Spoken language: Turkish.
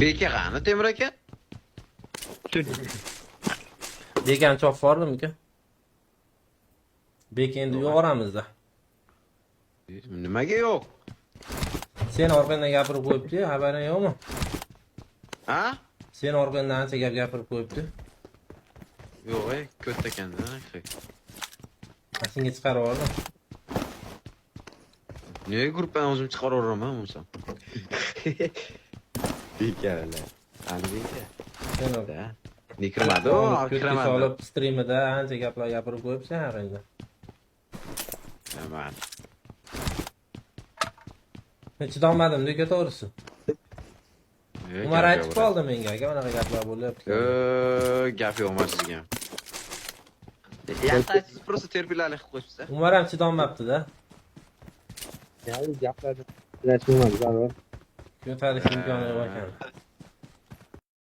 beka qani temur aka degan choq bordimi uka bek endi yo'q oramizda nimaga yo'q sen orqangdan gapirib qo'yibdi xabaring yo'qmi ha? Sen orqangdan ancha gap gapirib qo'yibdi yo'q ey ko't ekanda senga chiqarib yubordim nega gruppani o'zim chiqaraveraman bo'lsam bekalar qani beka sen Da. ne kirmadi u ko'kka kiramadi solib strimida ancha gaplar gapirib qo'yibsan haqingda man men chidolmadim aka to'g'risi Ey, umar gap aytib yo'q. qoldi menga aka unaqa gaplar bo'lyapti Ö, gap yo'q umar sizga ham yaxshi aytsiz просто terpilali qilib qo'yibsiz umar ham chidolmabdida Yani gaplarni ko'tarish imkoni yo'q ekan